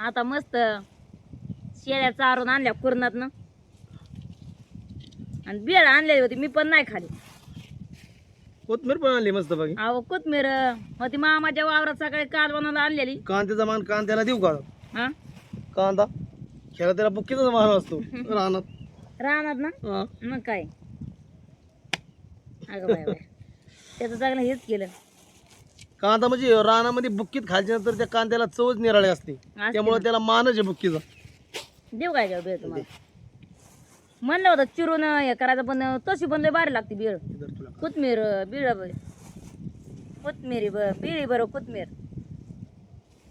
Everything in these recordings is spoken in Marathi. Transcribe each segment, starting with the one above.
आता मस्त शेळ्या चारून आणल्या कुरणात ना आणि बेळ आणलेली होती मी पण नाही खाली. कोथमीर पण आणली मस्त बाकी अहो कोथमीर होती मामाच्या वावरात सकाळी काल बनवला आणलेली. कांद्याचा मान कांद्याला देऊ का? हा? कांदा? खेळा त्याला बुक्कीचा मान असतो रानात. राहणार ना? हा. मग काय? अगं बाय बाय त्याचं चांगलं हेच केलं. कांदा म्हणजे रानामध्ये बुक्कीत नंतर त्या कांद्याला चवच निराळी असते. असते त्यामुळे त्याला मानच आहे बुक्कीचा. देऊ काय बेळ तुम्हाला म्हणलं होतं चिरून हे करायचं पण तशी पण लय भारी लागते बेळ. इधर तुला कोथमीर बिळ कोथमिरी बर बिळी बरं कोथमीर.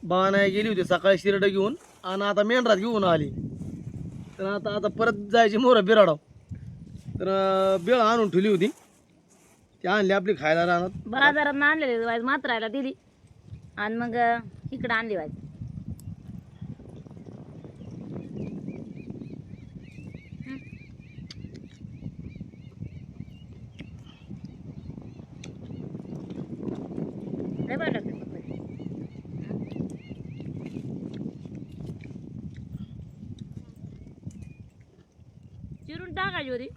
बाणाय गेली होती सकाळी शिरड घेऊन आणि आता मेंढरात घेऊन आली. तर आता आता परत जायची मोर बिराडाव. तर अं, बेळ आणून ठेवली होती. ती आणली आपली खायला राहणार बाजारात आणलेली वाईज मात्रायला दिली. आणि मग इकडं आणली वाईज. चिरून टाकायची होती.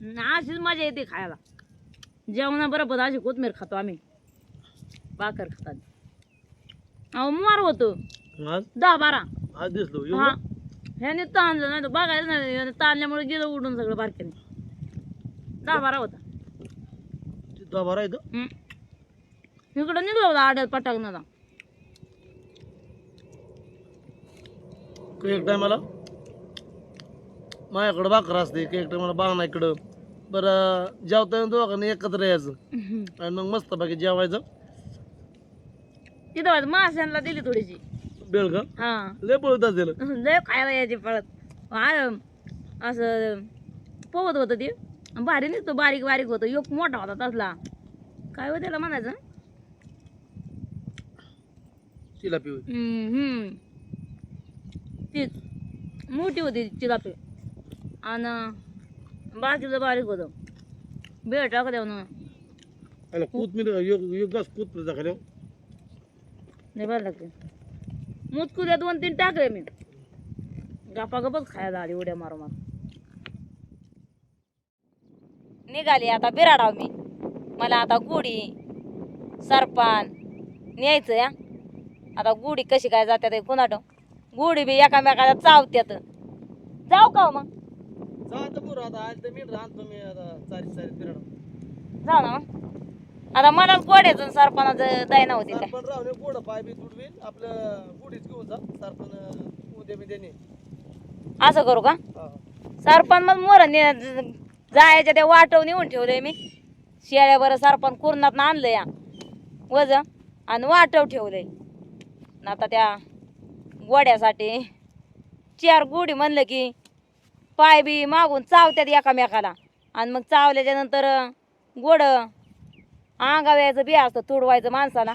आणि अशीच मजा येते खायला. जेवणाबरोबर अशी कोथमीर खातो आम्ही. भाकर खातात. अहो मार होतो. दहा बारा. आज दिसलो हा? ह्याने ताणलं नाही तर बघायचं नाही ह्याने ताणल्यामुळे गेलं उडून सगळं बारक्याने. दहा बारा होता. तिथं बरा हम्म. इकडं निघलं होता आड्यात पटाकनाला एक टायमाला माझ्याकडं भाकर असते एक टायमाला बाणा इकडं. बरं जेवता दोघांनी एकत्र यायचं. आणि मग मस्त बाकी जेवायचं. तिथं माशांना दिली थोडीशी. बेळ का? हा. लय पळत असेल. लय खायला यायची पळत. आ- असं पोहत होतं ते. भारी नसतो बारीक बारीक होतं. एक मोठा होता तसला. काय हो त्याला म्हणायचं? तिला पिऊ हम्म. तीच. मोठी होती चिलापी आणि बाकीचं बारीक होतं. बेळ टाक द्या ना कोथमीर कोथमीर टाकल्या नाही बरं लागते. मुतकुऱ्या दोन तीन टाकले मी. गप्पा गपच खायला आली उड्या मारू मारू. निघाली आता बिराडाव मी. मला आता गुढी सरपान न्यायचं या. आता गुढी कशी काय जात्यात कुणाट गुढी बी एकामेकाला चावत्यात. जाऊ का हो मग? आता आज तर मी राहतो मी आता जाऊ ना? मग आता मलाच गोड्याचं सरपणाचं दायना होती काय? सरपण राहून गोड पाय बी तुडवीन आपलं गुढीच घेऊन जा सरपण उद्या मी त्याने असं करू का. सरपण मग मोर जायच्या त्या वाटव नेऊन ठेवलंय मी. शेळ्या बरं सरपण कुरणात आणलं या. वज आणि वाटव ठेवलंय. न आता त्या गोड्यासाठी चार गुढी म्हणलं की पाय बी मागून चावत्यात एकामेकाला. आणि मग चावल्याच्या नंतर गोड अंगाव्याचं बी असतं तुडवायचं माणसाला.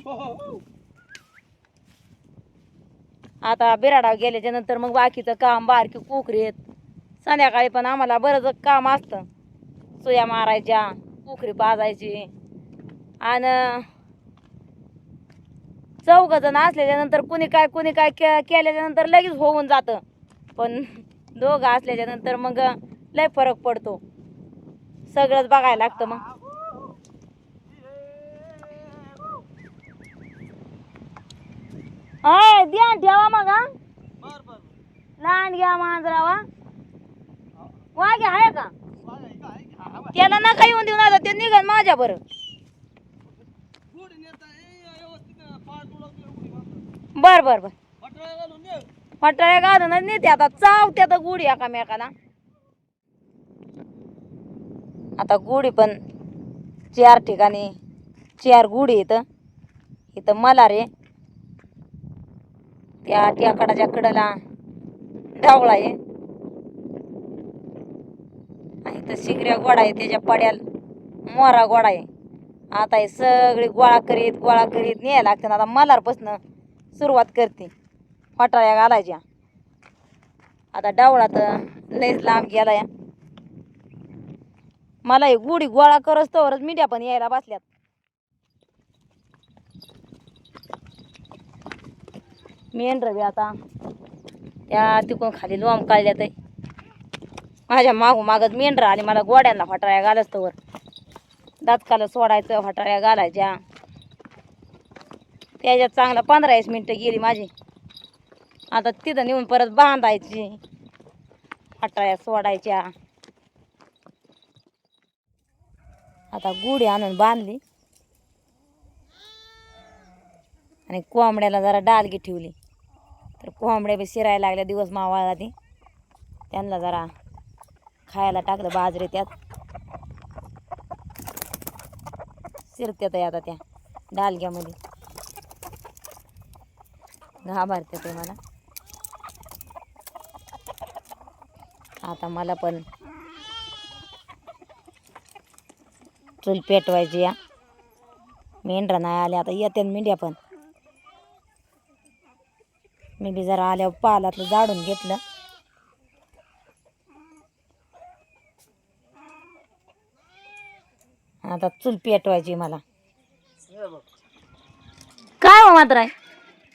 आता बिराडाव गेल्याच्यानंतर मग बाकीचं काम बारकी कुकरीत संध्याकाळी पण आम्हाला बरंच काम असतं. सुया मारायच्या कुकरी पाजायची. आणि चौघ जण असल्याच्या नंतर कुणी काय कुणी काय के केल्याच्यानंतर लगेच होऊन जातं. पण दोघं असल्याच्या नंतर मग लय फरक पडतो. सगळंच बघायला लागतं मग. अय ध्यान ठेवा मग हा लहान घ्या मांजरावा. वाघे आहे का? हा, हा. त्याला नका येऊन देऊ नका ते निघन माझ्या बरं. बर बर बर. फटाळ्या घालूनच नेते आता. चावत्यात गुढी एकामेकाला. आता गुढी पण चार ठिकाणी चार गुढी इथं इथं मला रे त्या टेकडाच्या कडला ढवळा आहे. आणि इथं शिगऱ्या गोडा आहे त्याच्या पड्याल मोरा गोडा आहे. आता हे सगळी गोळा करीत गोळा करीत न्यायला लागते. आता मलारपासनं सुरुवात करते. फटाळ्या घालायच्या. आता डावळा तर लयच लांब गेला या मला हे गुढी गोळा करत तोवरच मिड्या पण यायला बसल्यात. मेंढर बी आता. त्या तिकडून खाली लोंब काढल्यात. आहे माझ्या मागू मागत मेंढरा आणि मला गोड्यांना फटाळ्या घालच तोवर. दातकाला सोडायचं फटाळ्या घालायच्या. त्याच्यात चांगला पंधरा वीस मिनटं गेली माझी. आता तिथं नेऊन परत बांधायची. अटाळ्या सोडायच्या. आता गुढी आणून बांधली. आणि कोंबड्याला जरा डालगी ठेवली. तर कोंबड्या बी शिरायला लागल्या दिवस मावाळला ती. त्यांना जरा खायला टाकलं बाजरे त्यात. शिरत्यात आता त्या डालग्यामध्ये. घाबरते ते मला. आता मला पण चूल पेटवायची या. मेंढरा नाही आल्या आता येते मेंढ्या पण. मी बी जरा आल्यावर पालातलं जाडून घेतलं. आता चूल पेटवायची मला. काय हो मात्र आहे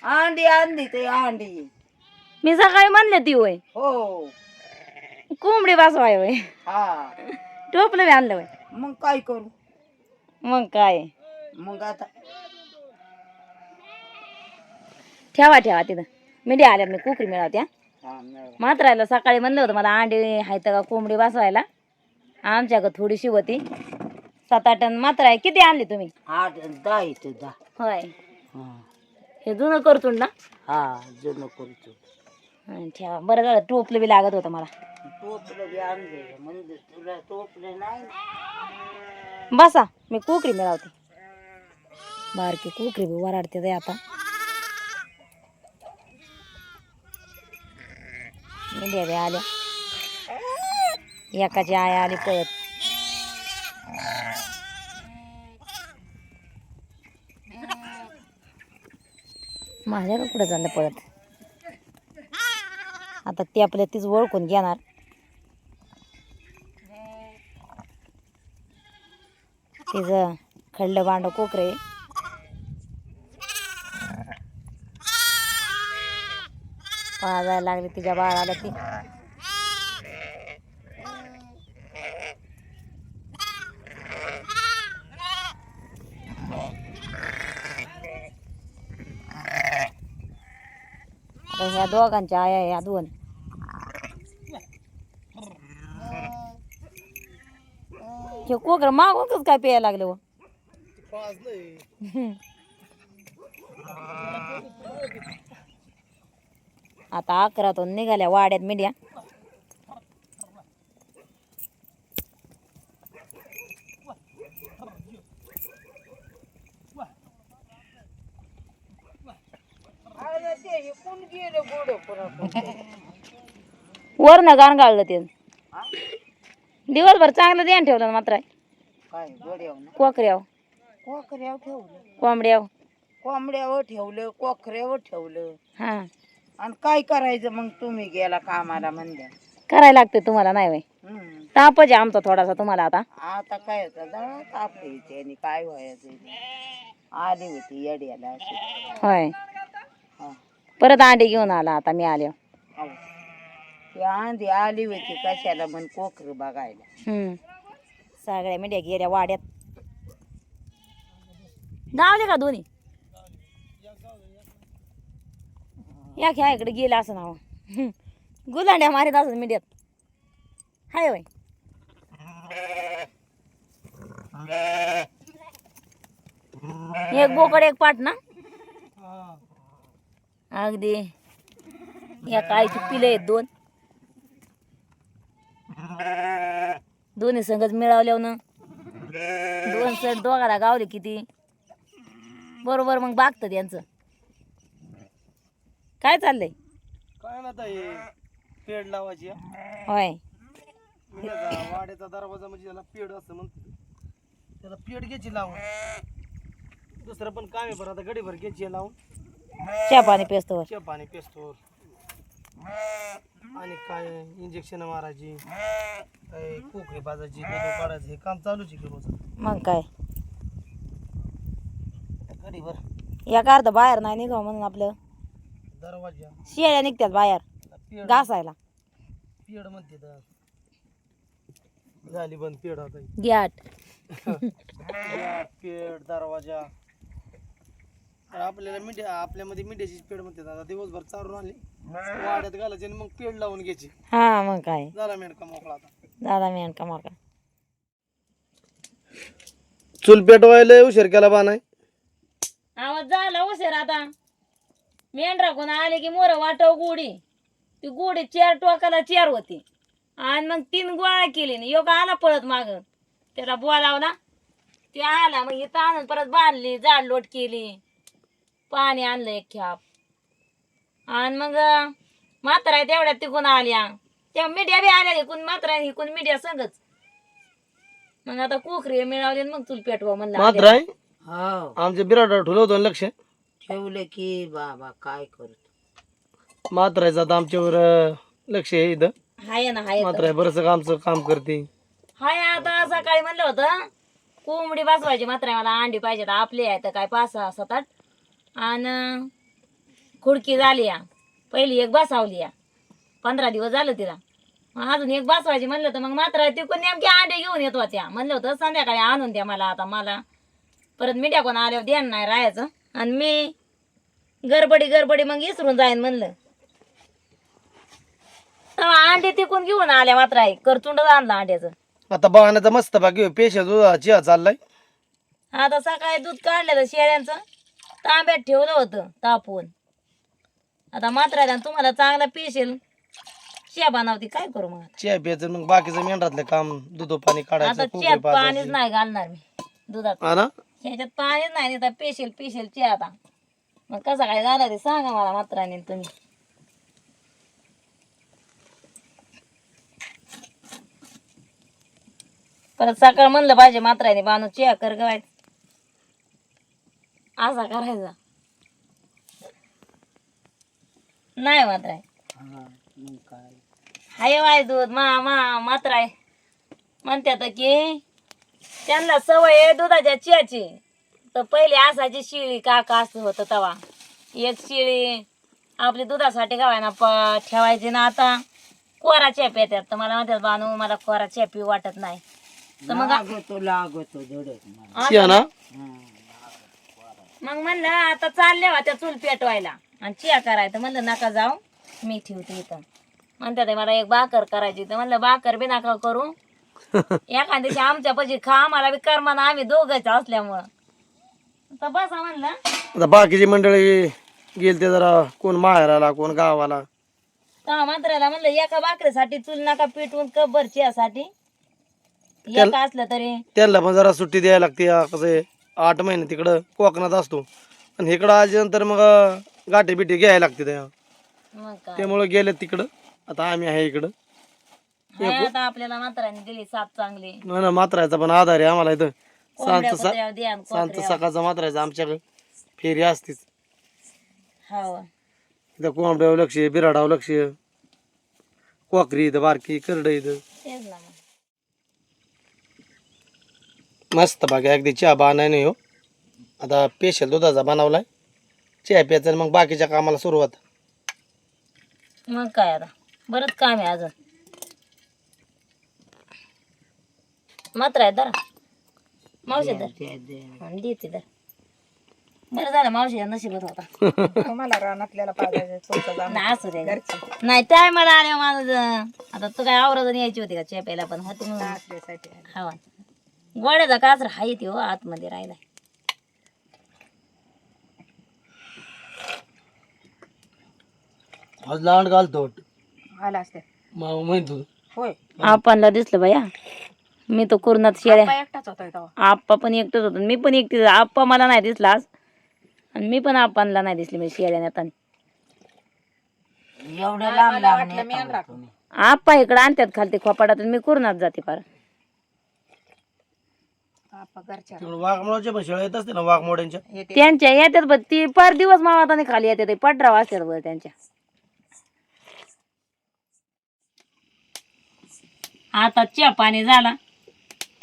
अंडी आणली ते अंडी. मी सकाळी म्हणले ती होय. हो. कोंबडी बसवाय होय. हा. टोपलं बी आणलं होय. मग काय करू? मग काय? मग आता ठेवा ठेवा तिथं. मिडी आल्यात मी कुकरी मिळवत्या हा. मिळालं. मात्रायला सकाळी म्हणलं होतं मला अंडे आहेत का कोंबडी बसवायला? आमच्याकडं थोडीशी होती. सात आठ मात्र आहे. किती आणली तुम्ही? आठ दहा येते दहा. होय. हा. हे जुनं करतून ना? हा जुनं करतो ठेवा बरं झालं टोपलं बी लागत होतं मला. टोपलं बी आणले म्हणजे तुला टोपलं नाही ना. बसा मी कुकरी मिळवते. बारकी कुकरी बी वराडते ते आता. मेंढ्या बी आल्या. एकाची आई आली पळत माझ्या कुठं चाललं पळत आता ते आपल्या तीच ओळखून घेणार. तिचं खडलं भांड कोकरे. पाहायला लागली तिच्या बाळाला ती. ह्या दोघांच्या आया ह्या दोन. हे कोकर मागूनच काय प्यायला लागलं हो? पाजलंय आता अकरातून निघाल्या वाड्यात मीडिया. हे पुन्हा वरनं गाण गाळलं ते दिवसभर चांगलं ध्यान ठेवलं मात्र. काय गोड्याव ना? कोकऱ्याव कोकऱ्यावर ठेवलं. कोंबड्याव कोंबड्यावर ठेवलं कोकऱ्यावर ठेवलं. हा. आणि काय करायचं मग तुम्ही गेला कामाला म्हणल्या. करायला लागते तुम्हाला नाही वय हम्म. तापच आहे आमचा थोडासा तुम्हाला आता. आता काय होतं जरा तापले आणि काय व्हायचं आली होती येड्याला अशी. होय. हा. परत अंडे घेऊन आला आता मी आल्या हो. ती आंधी आली होती कशाला म्हण कोकर बघायला. हम्म. सगळ्या मीडिया गेल्या वाड्यात. गावले का दोन्ही? या ख्या इकडे गेला असं नाव. गुलांड्या मारीत असं मीडियात. हाय होय. एक बोकड एक पाट ना? अगदी. या काळीची पिलं आहेत दोन. दोन्ही संगच मिळवल्यावर ना? दोन सण दोघाला गावले किती? बरोबर मग बागतं त्यांचं काय चाललंय? काय ना ताई पेड लावायची हा. होय. वाड्याचा दरवाजा म्हणजे त्याला पेड असं म्हणतो त्याला पेड घ्यायची लावून. दुसरं पण काम आहे बरं आता गडीभर घ्यायची लावून. चहा पाणी पेस्तवर. चे पाणी पेस्तोर काय इंजेक्शन मारायची काय कोकरी बाजायची काढायचं हे काम चालूच आहे की रोज. मग काय? गडीभर या अर्ध बाहेर नाही निघावं म्हणून आपलं. दरवाजा. शेळ्या निघतात बाहेर पेड. घासायला. पेड म्हणते तर. झाली बंद पेड आता. गॅट पेड दरवाजा. आपल्याला मिठ्या आपल्यामध्ये मिठ्याची पेड म्हणते आता. दिवसभर चारून आली वाड्यात घालायची आणि मग पेड लावून घ्यायची. हा मग काय? झाला मेंढका मोकळा आता. दादा मी का चूल पेटवायला उशीर केला बा नाही. आवाज झाला उशीर आता. मेंढरा कोण आले की मोर वाटव गोडी. ती गोडी चार टोकाला चार होती. आणि मग तीन गोळा केली ना योग आला पळत माग. त्याला बोलावला. ते आला मग इथं आणून परत बांधली जाड लोट केली. पाणी आणलं एक ख्याप. आणि मग म्हातारा तेवढ्यात तिकून आल्या. त्या मिडिया बी आल्या इकून म्हातारा इकून मिडिया संगच. मग आता कोकरी मिळवली आणि मग चूल पेटवा म्हणलं मात्र आहे? हो आमच्या बिराट ठेवलं होतं ना लक्ष? ठेवलं की बाबा काय करतो मात्र आहे आता आमच्यावर अं, लक्ष आहे इथं. हाय ना हाय मात्र आहे बरंच आमचं काम करते. हाय आता सकाळी म्हणलं होतं कोंबडी बसवायची मात्र मला अंडी पाहिजे तर आपली आहे तर काय पाच सहा सात आठ. आणि खुडकी झाली या. पहिली एक बसावली या. पंधरा दिवस झालं तिला. मग अजून एक बसवायची म्हणलं तर मग मात्र तिकडून नेमके अंडे घेऊन येतो त्या. म्हणलं होतं संध्याकाळी आणून द्या मला आता मला. परत मिठ्या कोण आल्यावर द्या नाही राहायचं. आणि मी गडबडी गडबडी मग इसरून जाईन म्हणलं. अंडे तिकून घेऊन आल्या मात्र आहे करचुंड आणलं अंड्याचं. आता बघण्याचा मस्त बाकी पेशा दुधा चिया चाललाय. आता सकाळी दूध काढलेलं शेळ्यांचं तांब्यात ठेवलं होतं तापून आता मात्र तुम्हाला चांगला पेशेल शिया बनवते काय करू मग आता? चिया प्यायचं मग बाकीचं मेंढरातलं काम दूध पाणी काढायचं आता कोकरी पाणीच पाजायची. नाही घालणार मी दुधात. हा ना? ह्याच्यात पाणीच नाही तर पेशेल पेशेल चिया आता. मग कसं काय झालं ते सांगा मला मात्राने तुम्ही. परत सकाळ म्हणलं पाहिजे मात्राने बांधून चिया कर गवाय असा करायचा. नाही मात्र मग काय हाय वाय दूध मा मा मात्र आहे. म्हणतात की त्यांना सवय आहे दुधाच्या चियाची. तर पहिले असायची शिळी काका असं होतं तवा. एक शिळी आपली दुधासाठी गावायना प ठेवायची ना आता. कोरा चॅप येतात. तर मला म्हणतात बानू मला कोरा चॅपी वाटत नाही. तर मग लागतो लागतो धडक मला. चिया ना? मग म्हणलं आता चालले होत्या चूल पेटवायला. आणि चिया करायचं. म्हणलं नका जाऊ. मी ठेवते इथं. म्हणतात "हे मला एक भाकर करायची तर म्हणलं भाकर बी नका करू. एखाद्या दिवशी आमच्या पशी खा आम्हाला बी करमाना आम्ही दोघंच असल्यामुळं. तर बसा म्हणलं. आता बाकीची मंडळी गेल ते जरा. कोण माहेराला कोण गावाला. तेव्हा मात्राला म्हणलं एका भाकरीसाठी चूल नका पेटवून कब्बर चियासाठी. एक असलं तरी. त्यांना पण जरा सुट्टी द्यायला लागते हा, कसं आहे. आठ महिने तिकडं कोकणात असतो. आणि इकडं आल्यानंतर मग गाठी बिठी घ्यायला लागते त्या. मग काय? त्यामुळे गेले तिकडं. आता आम्ही आहे इकडं. हाय आता आपल्याला दिली चांगली. ना ना मात्रायचा पण आधार आहे आम्हाला इथं. कोंबड्या सांजचं द्या. सकाळचा मात्रायचा आमच्याकडे फेरी असतीच. हो. इथं कोंबड्यावर लक्ष बिराडावर लक्ष कोकरी इथं बारकी करड इथं. तेच ना मग. मस्त बाकी अगदी चहा बानाय नाही हो. आता स्पेशल दुधाचा बनवलाय. चहा प्यायचा आणि मग बाकीच्या कामाला सुरुवात. मग काय आता? बरंच काम आहे अजून. मात्र आहे दरा मावशी दर. आणि देते दर बरं झालं मावशी नशिबात होता. मला रानातल्याला पाहिजे नाही असू दे. नाही काय मला आले माझं. आता तू काय आवरत यायची होती का चेपायला पण होती म्हणून. हवा गोड्याचा कासर हाय ते हो आतमध्ये राहिलाय. आज लांड घालतो आला असते. मग म्हणतो होय. आपणला दिसलं बाया. मी तो कुरणात शेळ्या एकटाच होता तेव्हा. आप्पा पण एकटंच होतं. मी पण एकटी आप्पा मला नाही दिसला आज. आणि मी पण आप्पांना नाही दिसली म्हणजे शेळ्या नेताना. एवढं लांब लांब नेता आप्पा इकडं आणतात खालते खोपाटात आणि मी कुरणात जाते फार. तिकडं वाघमोडाच्या पण शेळ्या येत असते ना वाघमोड्यांच्या? त्यांच्या येतात बघ. ती पर दिवस मावाताने खाली येते पडराव असतात बघ त्यांच्या. आता च्या पाणी झाला.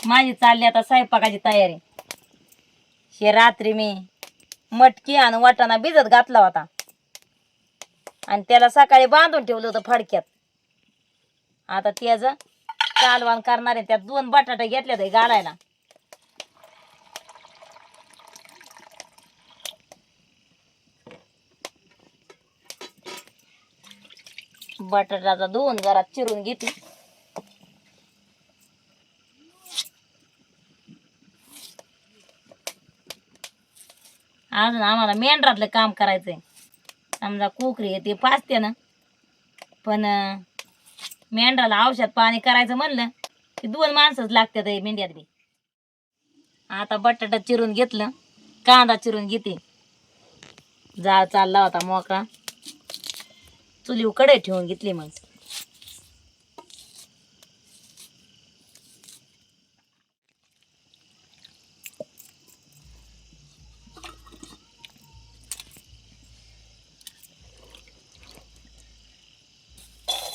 माझी चालली आता स्वयंपाकाची तयारी. हे रात्री मी मटकी आणि वाटाणा भिजत घातला होता. आणि त्याला सकाळी बांधून ठेवलं होतं फडक्यात. आता त्याचं कालवान करणार आहे त्यात दोन बटाटे घेतले ते घालायला बटाटाचा धुवून जरा चिरून घेते अजून आम्हाला मेंढरातलं काम करायचंय. समजा कोकरी आहे ते पाचते ना. पण मेंढराला औषध पाणी करायचं म्हणलं की दोन माणसंच लागतात मेंढ्यात बी. आता बटाटा चिरून घेतलं कांदा चिरून घेते. जाळ चालला होता मोकळा. चुलीवकडे ठेवून घेतली मग.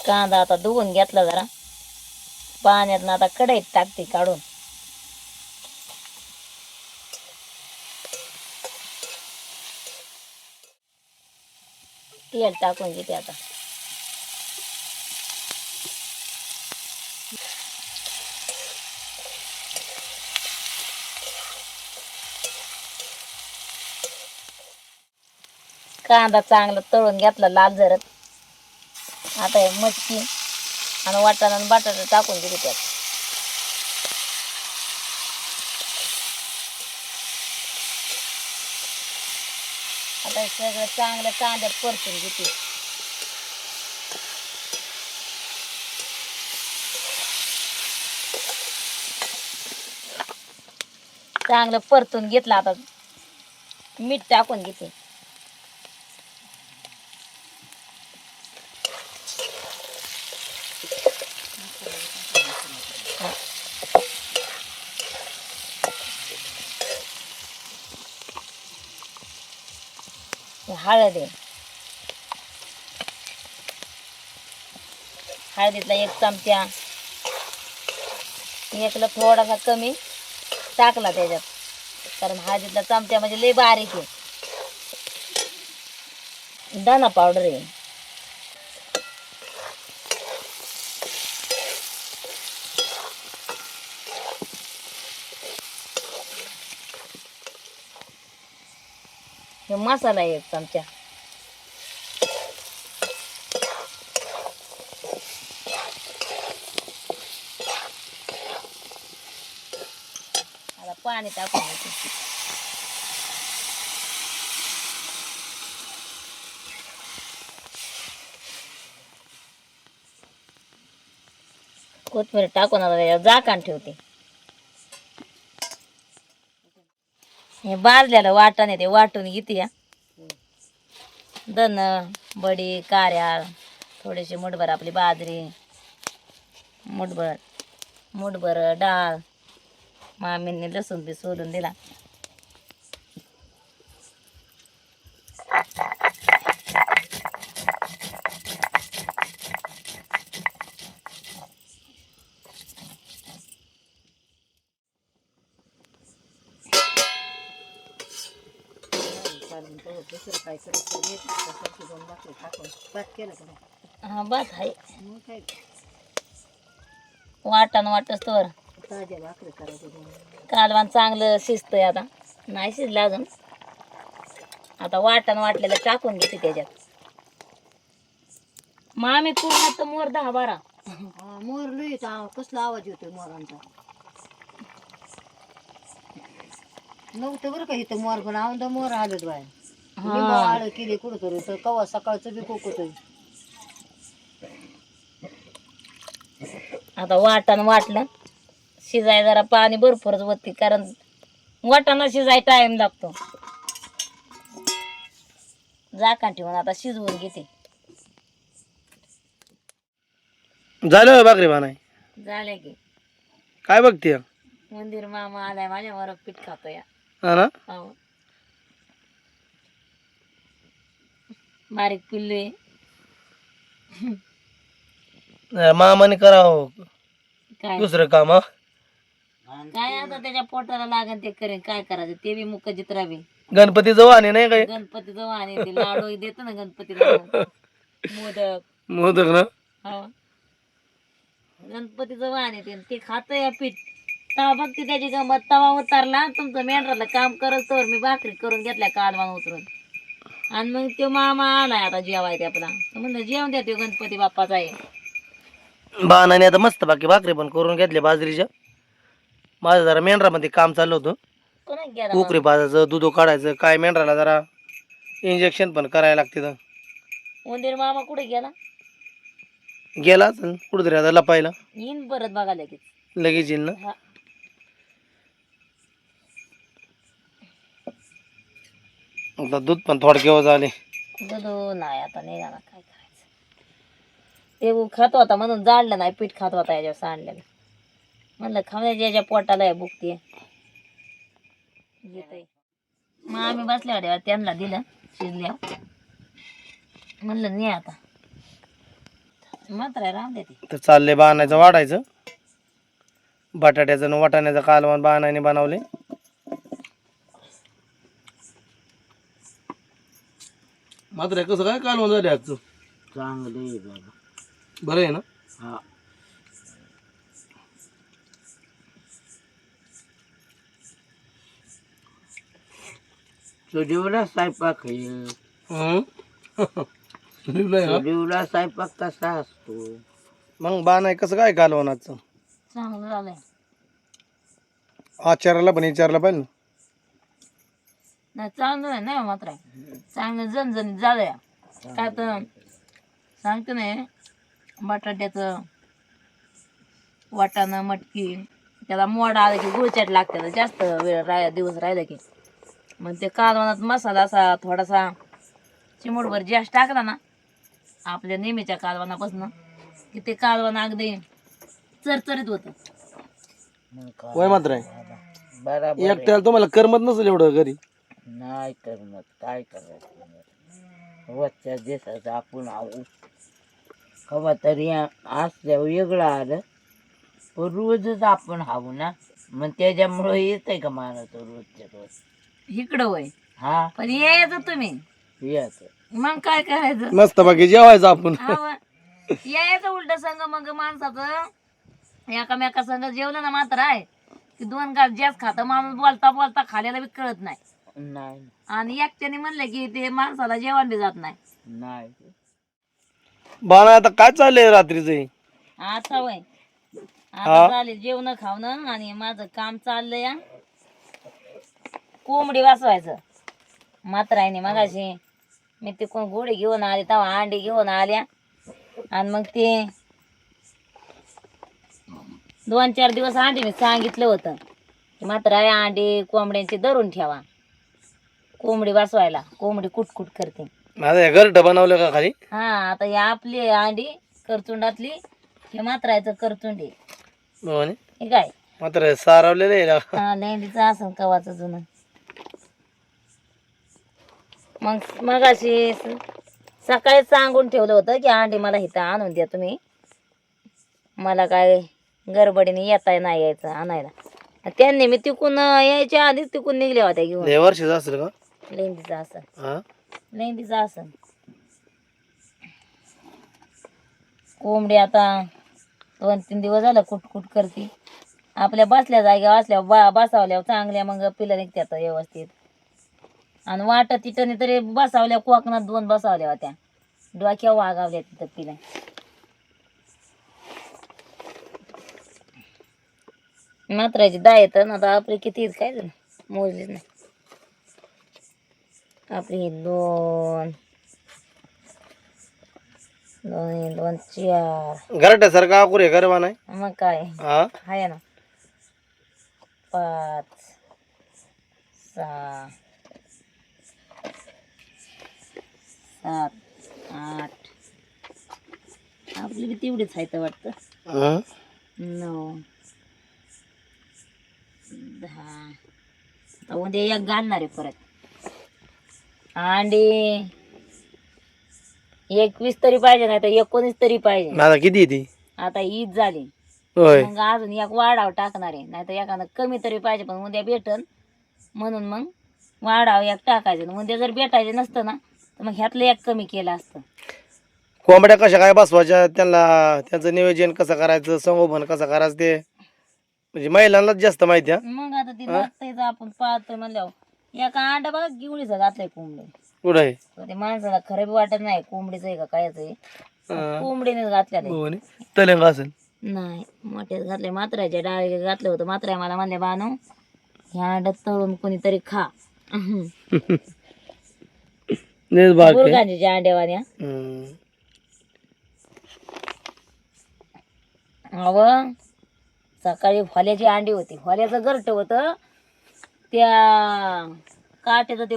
कांदा आता धुवून घेतला जरा. पाण्यात आता कढईत टाकते काढून. तेल टाकून घेते आता. कांदा चांगला तळून घेतला लाल जरत. आता हे मटकी आणि वाटाणा आणि बटाटा टाकून दिले त्यात. आता हे सगळं चांगलं कांद्यात परतून घेते. चांगलं परतून घेतलं आता. मीठ टाकून घेते. हळद. आहे हळदीतला एक चमचा. एकला थोडासा कमी टाकला त्याच्यात. कारण हळदीतला चमचा म्हणजे लई बारीक आहे. दाना पावडर आहे. मसाला आहे एक चमचा आता पाणी टाकून द्यायचं कोथमीर टाकून आता त्याच्यावर झाकण ठेवते. हे भाजलेलं वाटण ते वाटून घेते या. धन बडी कार्या थोडेसे मुठभर आपली बाजरी मुठभर मुठभर डाळ मामींनी लसूण बी सोलून दिला. दुसरं काय करायचं हे त्याच्यावरती दोन भाकरी टाकून भात केलं का नाही? हा बस आहे. मग काय वाटण वाटच तर ताज्या भाकरी करायचं दोन कालवान चांगलं शिजतंय आता. नाही शिजलं अजून. आता वाटण वाटलेलं टाकून घेते त्याच्यात. मामी पूर्ण तर मोर दहा बारा. हा, मोर लई ता- कसला आवाज येतोय मोरांचा? नव्हतं बरं का इथं मोर पण आवंदा मोर आलं बाय आळ केली कुठं तरी तर कवा सकाळचं बी कोकत आता वाटण वाटलं. शिजाय जरा पाणी भरपूरच होती कारण वाटाणा शिजाय टाइम लागतो. झाकण ठेवून आता शिजवून घेते. झालं होय भाकरी बाणाय झाले की. काय बघते मंदिर मामा आलाय माझ्या वर पीठ खातो या ना? हो. बारीक पिल्लू आहे. मामाने करावं काय? दुसरं काम हा? काय आता त्याच्या पोटाला लागेल ते करेन काय करायचं? ते बी मुख जित्रावी गणपती जवळ आणि नाही काय? गणपती जवळ आणि ते लाडू देतो ना गणपतीला. मोदक. मोदक ना? हो. गणपतीचं वाण येते ते खात या पीठ. तवा बघते त्याची गंमत. तवा उतारला तुमचं मेंढराला काम करत तर मी भाकरी करून घेतल्या कालवान उतरून. आणि मग तो मामा आलाय आता जेवाय ते आपला. तर म्हणलं जेवण द्या तो गणपती बाप्पाचा आहे. बाणाने आता मस्त बाकी भाकरी पण करून घेतले बाजरीच्या. माझं जरा मेंढरामध्ये काम चाललं होतं. कोणा गेला कोकरी पाजायचं दूध काढायचं काय मेंढराला जरा इंजेक्शन पण करायला लागते तर. उंदीर मामा कुठे गेला? गेला कुठेतरी आता लपायला. येईन परत बघा लगेच. लगेच येईल ना? हा. आता दूध पण थोडक्यावर झाले दूध नाही आता नाही जाणार काय करायचं? ते खात होता म्हणून जाळलं नाही पीठ खात होता याच्यावर सांडलेलं. म्हणलं खाण्याच्या याच्या पोटाला आहे बुकते मग आम्ही बसल्या त्यांना दिलं शिजल्या म्हणलं नाही आता. मात्र राम देते. तर चालले बाणायचं वाढायचं. बटाट्याचं आणि वाटाण्याचं कालवण बाणाने बनवले. मात्र कसं काय कालवण झाले आजचं चांगले बरं आहे ना हा चुलीवला स्वयंपाक हं? लिहिलंय ना? चुलीवला स्वयंपाक कसा असतो मग बाणाय कसं काय कालवण आजचं चांगलं झालंय आचाराला पण विचारलं पाहिजे ना नाही चांगलं नाही मात्र. चांगलं जनजणीत झालंय. काय तर सांगते नाही बटाट्याचं वाटाणं मटकी त्याला मोड आलं की गुळचाट लागते जास्त वेळ राह दिवस राहिला की. मग ते कालवणात मसाला असा थोडासा चिमूटभर जास्त टाकला ना आपल्या नेहमीच्या कालवणापासून की ते कालवण अगदी चरचरीत होतं. मात्र. एकट्याला तुम्हाला करमत नसेल एवढं घरी. नाही करमत काय करायचं? रोजच्या दिवसाचं आपण आऊ कवा तरी असल्यावर वेगळं आलं पण रोजच आपण हावू ना? मग त्याच्यामुळं येतंय का मला तो रोजच्या रोज? इकडं वय हा? पण यायचं तुम्ही. येत मग काय करायचं? मस्त बाकी जेवायचं आपण. यायचं उलट संग मग माणसाचं. एकामेका संग जेवलं ना मात्र आहे. की दोन घास जास्त खात माणूस बोलता बोलता खाल्याला बी कळत नाही. नाही. आणि एकट्याने म्हणलं की ते माणसाला जेवण बी जात नाही. नाही. बाणा आता काय चाललंय रात्रीचं? आता वय. आता चालेल जेवण खावणं आणि माझं काम चाललंय. या. कोंबडी वाचवायचं मात्र आहे मगाशी मी तिकडून घोडे घेऊन आले तेव्हा अंडी घेऊन आल्या. आणि मग ते दोन चार दिवस अंडी मी सांगितलं होतं. की मात्र आहे अंडी कोंबड्यांची धरून ठेवा. कोंबडी वाचवायला कोंबडी कुटकुट करते. माझं हे घरट बनवलं का खाली? हा आता ही आपली अंडी करचुंडातली हे मात्रायचं करचुंडी म्हणे हे काय? मात्र सारवलेलं आहे ना. हा लेंडीचं असं कवाचं जुनं. मग मग अशी सकाळी सांगून ठेवलं होतं की अंडी मला इथं आणून द्या तुम्ही. मला काय गडबडीने येता नाही यायचं आणायला. त्यांनी मी तिकून यायच्या आधीच तिकून निघल्या होत्या घेऊन. वर्षाचं असेल का? लेंडीचं असं हा लेंडीचं असं कोंबडी आता दोन तीन दिवस झालं कुटकुट करते. आपल्या बसल्या जाग्यावर असल्या बा बसावल्यावर चांगल्या मग पिलं निघतात व्यवस्थित. आणि वाटत तिथं तरी बसावल्या कोकणात दोन बसावल्या होत्या. डोक्या वागावल्या तिथं पिल्या मात्राची दहा येतं ना आता आपली किती काय झालं मोजलीच नाही. आपली दोन दोन दोन चार. घरट्यासारखं अकुरे घर बाणाय मग काय? हा? आहे ना. पाच सहा सात आठ. आपली बी तेवढीच आहे तर वाटतं? नऊ दहा. उद्या एक घालणार आहे परत. अंडी एकवीस तरी पाहिजे नाही तर एकोणीस तरी पाहिजे. आता किती आहे ती? आता ईद झाली. होय. मग अजून एक वाढाव टाकणार आहे. नाही तर एखादं कमी तरी पाहिजे पण उद्या भेटन म्हणून मग वाढाव एक टाकायचं. आणि उद्या जर भेटायचं नसतं ना तर मग ह्यातलं एक कमी केलं असतं. कोंबड्या कशा काय बसवायच्या? त्यांना त्यांचं नियोजन कसं करायचं संगोपन कसं करायचं ते? म्हणजे महिलांनाच जास्त माहिती आहे मग आता ती आपण पाहतोय म्हणल्यावर. एका अंडा बघा गिवळीचं घातलंय कोंबडी. कुठं आहे? तर ते माणसाला खरं बी वाटत नाही कोंबडीचं आहे का कायच आहे. कोंबडीने घातल्या ते नाही तलंग असेल? नाही मोठ्यात घातले मात्राच्या डाळी घातलं होतं मात्रा मला म्हणले बानू ह्या अंड्यात तळून कोणीतरी खा. तेच बाकी. गुळगांजीच्या अंड्यावान्या हम्म. अव सकाळी फल्याची अंडी होती. फल्याचं घरट होतं. त्या काट्याचं ते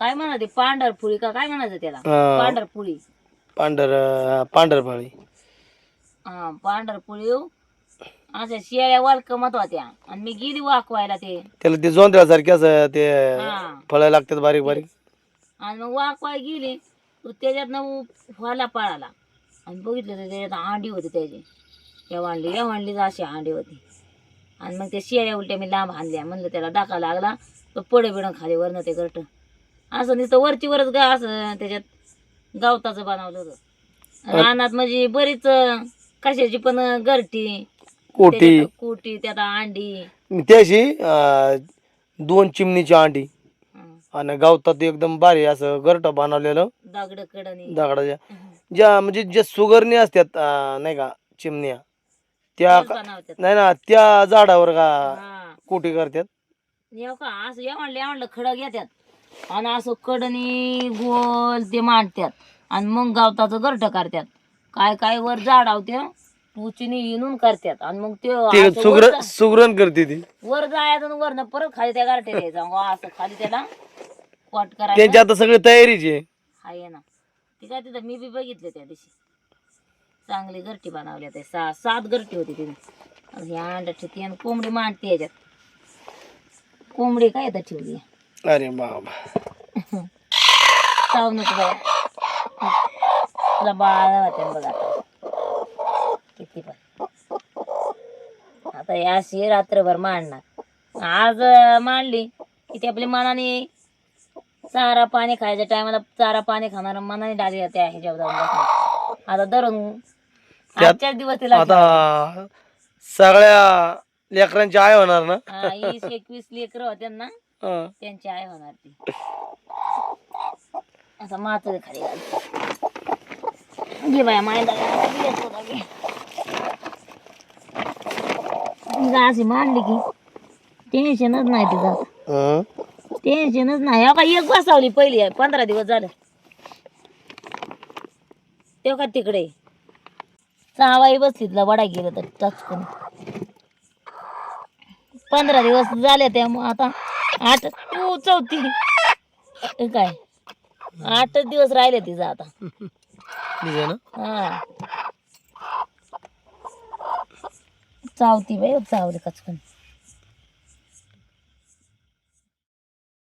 काय म्हणायचं ते पांढरपुळी का काय म्हणायचं त्याला? अं, पांढरपुळी. पांढर पांढरपाळी. हा पांढरपुळी अशा शेळ्या वालकमत होत्या. आणि मी गेली वाकवायला ते. त्याला ते जोंधळ्यासारखे असं ते हा. फळं लागतात बारीक बारीक. आणि मग वाकवाय गेली तर त्याच्यातनं फळा पळाला. आणि बघितलं तर त्याच्यात अंडी होती त्याची. या वांडली या वांडलीच अशी अंडी होती. आणि मग त्या शेळ्या उलट्या मी लांब आणल्या म्हणलं त्याला डाका लागला तर पडे बिडं खाली वरनं ते गट. असं नुसतं वरची वरच गा असं त्याच्यात गवताचं बनवलं होतं. रानात म्हणजे बरीच कशाची पण गरटी कोटी. कोटी त्यात अंडी. त्याशी दोन चिमणीची अंडी. आणि गवतात एकदम भारी असं घरट बनवलेलं. दगड दगडाच्या. ज्या म्हणजे ज्या सुगरणी असतात नाही का चिमण्या. त्या बनवतात नाही ना त्या झाडावर का हा. कोटी करतात येऊ का असं या म्हणलं या म्हणलं खडं घेतात आणि असं कडणी गोल ते मांडतात आणि मग गावताचं गरट करतात काय काय वर झाडावत्या टुचीने इनून करतात आणि मग ते ते असं वर जा- सुगरण करते ती. वर जायचं आणि वरनं परत खाली त्या गारठे द्यायचं. मग असं खाली त्याला वाट करायचं. त्यांची आता सगळी तयारीची आहे. आहे ना. ती काय तिथं मी बी बघितले त्या दिवशी. चांगली घरटी बनवली ते सहा सात घरटी होती तिने आणि ही अंडा ठेवती आणि कोंबडी मांडते याच्यात. कोंबडी काय येतात ठेवली? अरे बाबा. चाव नको बाया तुला बाळा होते बघ आता. किती पण. आता या अशी रात्रभर मांडणार. आज मांडली की ती आपली मनाने चारा पाणी खायच्या टायमाला चारा पाणी खाणार मनाने डाली ह्याच्यावर जाऊन बसणार आता धरून आजच्याच दिवस तिला आता सगळ्या लेकरांची आय होणार ना? हा, वीस एकवीस लेकर होते ना हं. त्यांची आई होणार ती. असं मात खाली घालते घे बाया अशी मांडली की टेन्शनच नाही तिचं हं. टेन्शनच नाही. अहो का एक बसावली पहिली पंधरा दिवस झालं. तेव्हा का तिकडे. सहावाई बसली तिला वडा गेलं तर टचकून पंधरा दिवस झाले त्यामुळं आता आठ तू चौथी. काय? आठच दिवस राहिले तिचं आता. हा. चावती बाई चावली कचकन.